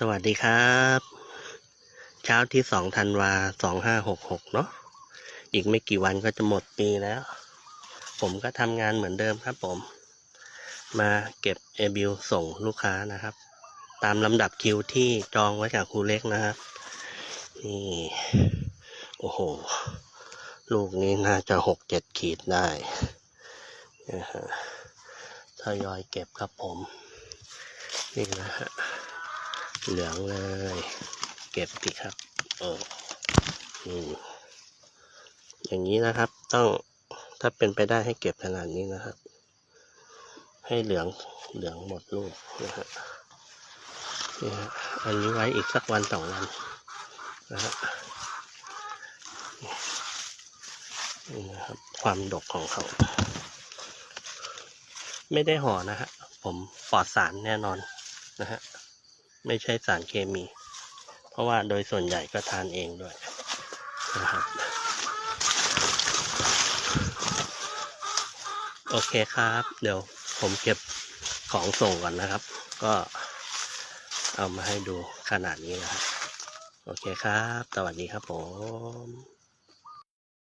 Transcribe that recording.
สวัสดีครับ เช้าที่สองธันวาสองห้าหกหกเนาะอีกไม่กี่วันก็จะหมดปีแล้ว ผมก็ทำงานเหมือนเดิมครับผม มาเก็บเอบิลส่งลูกค้านะครับ ตามลำดับคิวที่จองไว้กับครูเล็กนะครับ นี่ โอ้โห ลูกนี้น่าจะหกเจ็ดขีดได้นะฮะทยอยเก็บครับผม นี่นะฮะ เหลืองเลย เก็บสิครับเอออืมอย่างนี้นะครับ ต้องถ้าเป็นไปได้ให้เก็บขนาดนี้นะครับ ให้เหลืองเหลืองหมดลูกนะฮะนี่ฮะอันนี้ไว้อีกสักวันสองวันนะฮะนี่นะครับความดกของเขา ไม่ได้ห่อนะฮะผมปลอดสารแน่นอนนะฮะ ไม่ใช่สารเคมี เพราะว่าโดยส่วนใหญ่ก็ทานเองด้วยนะครับโอเคครับ เดี๋ยวผมเก็บของส่งก่อนนะครับ ก็เอามาให้ดูขนาดนี้นะครับ โอเคครับ สวัสดีครับผม